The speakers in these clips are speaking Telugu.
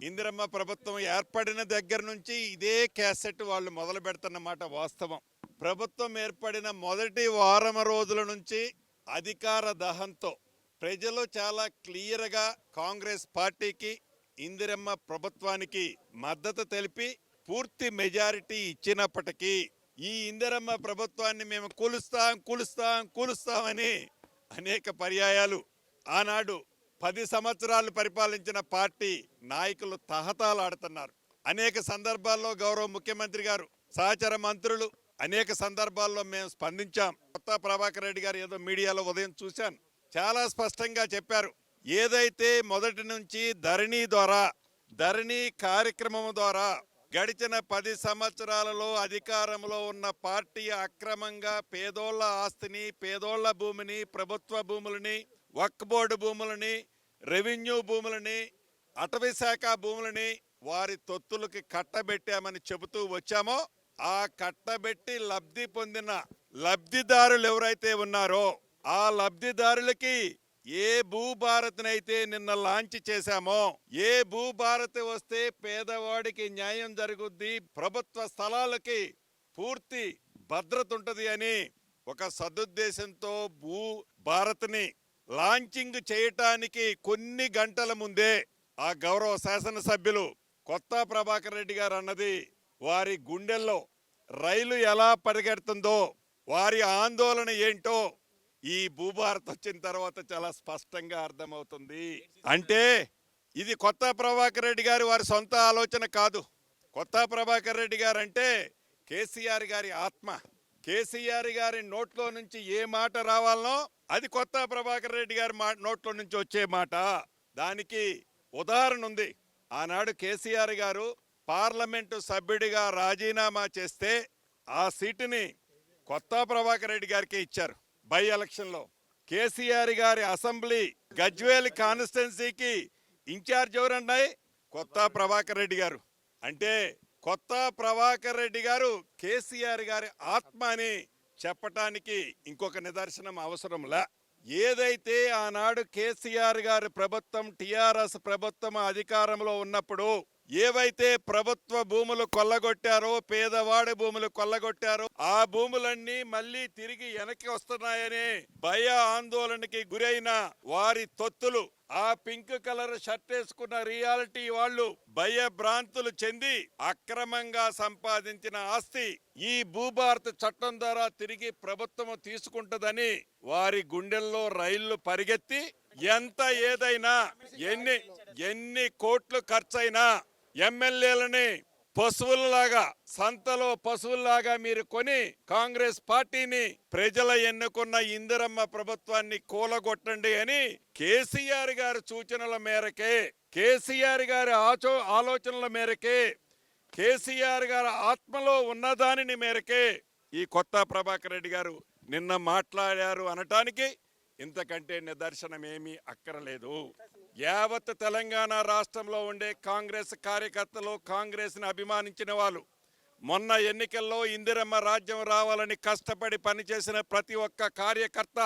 ఇందిరమ్మ ప్రభుత్వం ఏర్పడిన దగ్గర నుంచి ఇదే క్యాసెట్ వాళ్ళు మొదలు పెడుతున్నమాట వాస్తవం. ప్రభుత్వం ఏర్పడిన మొదటి వారం రోజుల నుంచి అధికార దహంతో ప్రజలు చాలా క్లియర్గా కాంగ్రెస్ పార్టీకి ఇందిరమ్మ ప్రభుత్వానికి మద్దతు తెలిపి పూర్తి మెజారిటీ ఇచ్చినప్పటికీ ఈ ఇందిరమ్మ ప్రభుత్వాన్ని మేము కూలుస్తాం కూలుస్తాం కూలుస్తామని అనేక పర్యాయాలు ఆనాడు పది సంవత్సరాలు పరిపాలించిన పార్టీ నాయకులు తహతాలాడుతున్నారు. అనేక సందర్భాల్లో గౌరవ ముఖ్యమంత్రి గారు సహచర మంత్రులు అనేక సందర్భాల్లో మేము స్పందించాం. కొత్త ప్రభాకర్ రెడ్డి గారు ఏదో మీడియాలో ఉదయం చూశాను. చాలా స్పష్టంగా చెప్పారు. ఏదైతే మొదటి నుంచి ధరణి ద్వారా ధరణి కార్యక్రమం ద్వారా గడిచిన పది సంవత్సరాలలో అధికారంలో ఉన్న పార్టీ అక్రమంగా పేదోళ్ళ ఆస్తిని పేదోళ్ళ భూమిని ప్రభుత్వ భూములని వక్ బోర్డు భూములని రెవెన్యూ భూములని అటవీ శాఖ భూములని వారి తొత్తులకి కట్టబెట్టామని చెబుతూ వచ్చామో ఆ కట్టబెట్టి లబ్ధి పొందిన లబ్ధిదారులు ఎవరైతే ఉన్నారో ఆ లబ్ధిదారులకి ఏ భూభారత్నైతే నిన్న లాంచ్ చేశామో ఏ భూభారత్ వస్తే పేదవాడికి న్యాయం జరుగుద్ది ప్రభుత్వ స్థలాలకి పూర్తి భద్రత ఉంటది అని ఒక సదుద్దేశంతో భూ భారత్ని లాంచింగ్ చేయటానికి కొన్ని గంటల ముందే ఆ గౌరవ శాసనసభ్యులు కొత్త ప్రభాకర్ రెడ్డి గారు అన్నది వారి గుండెల్లో రైలు ఎలా పరిగెడుతుందో వారి ఆందోళన ఏంటో ఈ భూభారత్ వచ్చిన తర్వాత చాలా స్పష్టంగా అర్థమవుతుంది. అంటే ఇది కొత్త ప్రభాకర్ రెడ్డి గారి వారి సొంత ఆలోచన కాదు. కొత్త ప్రభాకర్ రెడ్డి గారు అంటే కేసీఆర్ గారి ఆత్మ. కేసీఆర్ గారి నోట్లో నుంచి ఏ మాట రావాలనో అది కొత్త ప్రభాకర్ రెడ్డి గారి మా నోట్లో నుంచి వచ్చే మాట. దానికి ఉదాహరణ ఉంది. ఆనాడు కేసీఆర్ గారు పార్లమెంటు సభ్యుడిగా రాజీనామా చేస్తే ఆ సీటుని కొత్త ప్రభాకర్ రెడ్డి గారికి ఇచ్చారు బై ఎలక్షన్లో. కేసీఆర్ గారి అసెంబ్లీ గజ్వేల్ కాన్స్టిట్యున్సీకి ఇన్ఛార్జ్ ఎవరండాయి కొత్త ప్రభాకర్ రెడ్డి గారు. అంటే కొత్త ప్రభాకర్ రెడ్డి గారు కేసీఆర్ గారి ఆత్మ అని చెప్పటానికి ఇంకొక నిదర్శనం అవసరంలా. ఏదైతే ఆనాడు కేసీఆర్ గారి ప్రభుత్వం టీఆర్ఎస్ ప్రభుత్వం అధికారంలో ఉన్నప్పుడు ఏవైతే ప్రభుత్వ భూములు కొల్లగొట్టారో పేదవాడి భూములు కొల్లగొట్టారో ఆ భూములన్నీ మళ్ళీ తిరిగి వెనక్కి వస్తున్నాయని భయ ఆందోళనకి గురైన వారి తొత్తులు. ఆ పింక్ కలర్ షర్ట్ వేసుకున్న రియాలిటీ వాళ్ళు భయభ్రాంతులు చెంది అక్రమంగా సంపాదించిన ఆస్తి ఈ భూభారత చట్టం ద్వారా తిరిగి ప్రభుత్వం తీసుకుంటుందని వారి గుండెల్లో రైళ్ళు పరిగెత్తి ఎంత ఏదైనా ఎన్ని ఎన్ని కోట్లు ఖర్చైనా ఎమ్మెల్యేలని పశువులలాగా సంతలో పశువుల్లాగా మీరు కొని కాంగ్రెస్ పార్టీని ప్రజల ఎన్నుకున్న ఇందిరమ్మ ప్రభుత్వాన్ని కూలగొట్టండి అని కేసీఆర్ గారి సూచనల మేరకే కేసీఆర్ గారి ఆచో ఆలోచనల మేరకే కేసీఆర్ గారి ఆత్మలో ఉన్నదానిని మేరకే ఈ కొత్త ప్రభాకర్ రెడ్డి గారు నిన్న మాట్లాడారు అనటానికి ఇంతకంటే నిదర్శనమేమీ అక్కరలేదు. యావత్ తెలంగాణ రాష్ట్రంలో ఉండే కాంగ్రెస్ కార్యకర్తలు కాంగ్రెస్ని అభిమానించిన వాళ్ళు. మొన్న ఎన్నికల్లో ఇందిరమ్మ రాజ్యం రావాలని కష్టపడి పనిచేసిన ప్రతి ఒక్క కార్యకర్త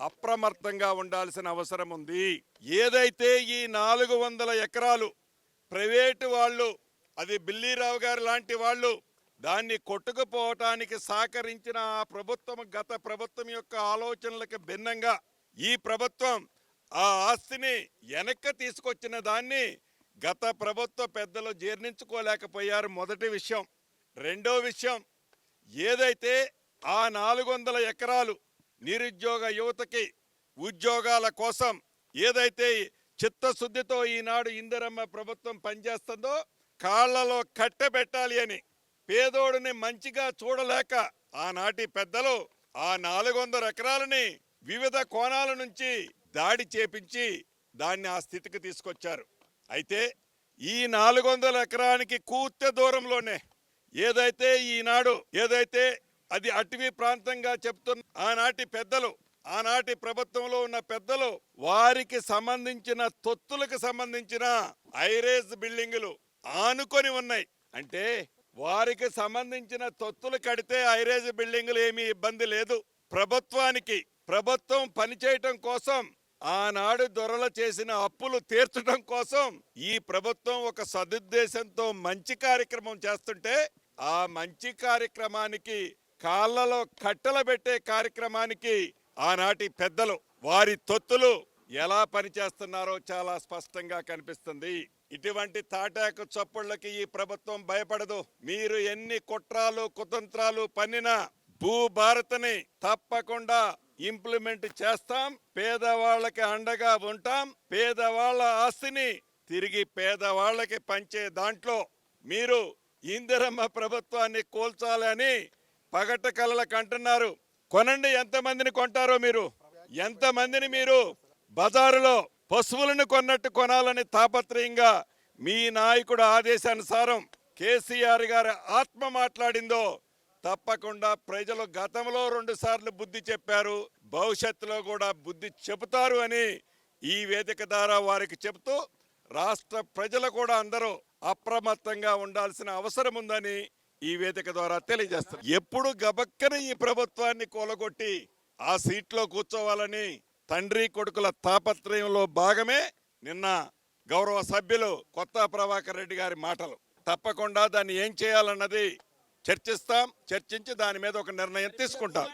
అప్రమత్తంగా ఉండాల్సిన అవసరం ఉంది. ఏదైతే ఈ నాలుగు వందల ఎకరాలు ప్రైవేటు వాళ్ళు అది బిల్లీరావు గారు లాంటి వాళ్ళు దాన్ని కొట్టుకుపోవటానికి సహకరించిన ఆ ప్రభుత్వం గత ప్రభుత్వం యొక్క ఆలోచనలకు భిన్నంగా ఈ ప్రభుత్వం ఆ ఆస్తిని వెనక్కి తీసుకొచ్చిన దాన్ని గత ప్రభుత్వ పెద్దలు జీర్ణించుకోలేకపోయారు. మొదటి విషయం. రెండో విషయం ఏదైతే ఆ నాలుగు వందల ఎకరాలు నిరుద్యోగ యువతకి ఉద్యోగాల కోసం ఏదైతే చిత్తశుద్ధితో ఈనాడు ఇందిరమ్మ ప్రభుత్వం పనిచేస్తుందో కాళ్ళలో కట్టెబెట్టాలి అని పేదోడిని మంచిగా చూడలేక ఆనాటి పెద్దలు ఆ నాలుగు వందల ఎకరాలని వివిధ కోణాల నుంచి దాడి చేపించి దాన్ని ఆ స్థితికి తీసుకొచ్చారు. అయితే ఈ నాలుగు వందల ఎకరానికి కూర్త దూరంలోనే ఏదైతే ఈనాడు ఏదైతే అది అటవీ ప్రాంతంగా చెప్తున్న ఆనాటి పెద్దలు ఆనాటి ప్రభుత్వంలో ఉన్న పెద్దలు వారికి సంబంధించిన తొత్తులకు సంబంధించిన ఐరేజ్ బిల్డింగులు ఆనుకొని ఉన్నాయి. అంటే వారికి సంబంధించిన తొత్తులు కడితే ఐరేజ్ బిల్డింగులు ఏమీ ఇబ్బంది లేదు. ప్రభుత్వానికి ప్రభుత్వం పనిచేయటం కోసం ఆనాడు దొరలు చేసిన అప్పులు తీర్చడం కోసం ఈ ప్రభుత్వం ఒక సదుద్దేశంతో మంచి కార్యక్రమం చేస్తుంటే ఆ మంచి కార్యక్రమానికి కాళ్ళలో కట్టెలు పెట్టే కార్యక్రమానికి ఆనాటి పెద్దలు వారి తొత్తులు ఎలా పనిచేస్తున్నారో చాలా స్పష్టంగా కనిపిస్తుంది. ఇటువంటి తాటాకు చప్పుళ్ళకి ఈ ప్రభుత్వం భయపడదు. మీరు ఎన్ని కుట్రాలు కుతంత్రాలు పన్నినా భూభారత్ని తప్పకుండా ఇంప్లిమెంట్ చేస్తాం. పేదవాళ్ళకి అండగా ఉంటాం. పేదవాళ్ళ ఆస్తిని తిరిగి పేదవాళ్ళకి పంచే దాంట్లో మీరు ఇందిరమ్మ ప్రభుత్వాన్ని కూల్చాలని పగట కలలకు అంటున్నారు కొనండి ఎంతమందిని కొంటారో మీరు? ఎంతమందిని మీరు బజారులో పశువులను కొన్నట్టు కొనాలని తాపత్రయంగా మీ నాయకుడు ఆదేశానుసారం కేసీఆర్ గారి ఆత్మ మాట్లాడిందో తప్పకుండా ప్రజలు గతంలో రెండు సార్లు బుద్ధి చెప్పారు భవిష్యత్తులో కూడా బుద్ధి చెబుతారు అని ఈ వేదిక ద్వారా వారికి చెబుతూ రాష్ట్ర ప్రజలు కూడా అందరూ అప్రమత్తంగా ఉండాల్సిన అవసరం ఉందని ఈ వేదిక ద్వారా తెలియజేస్తారు ఎప్పుడు గబక్కన ఈ ప్రభుత్వాన్ని కూలగొట్టి ఆ సీట్లో కూర్చోవాలని తండ్రి కొడుకుల తాపత్రయంలో భాగమే నిన్న గౌరవ సభ్యులు కొత్త ప్రభాకర్ రెడ్డి గారి మాటలు. తప్పకుండా దాన్ని ఏం చేయాలన్నది చర్చిస్తాం చర్చించి దాని మీద ఒక నిర్ణయం తీసుకుంటాం.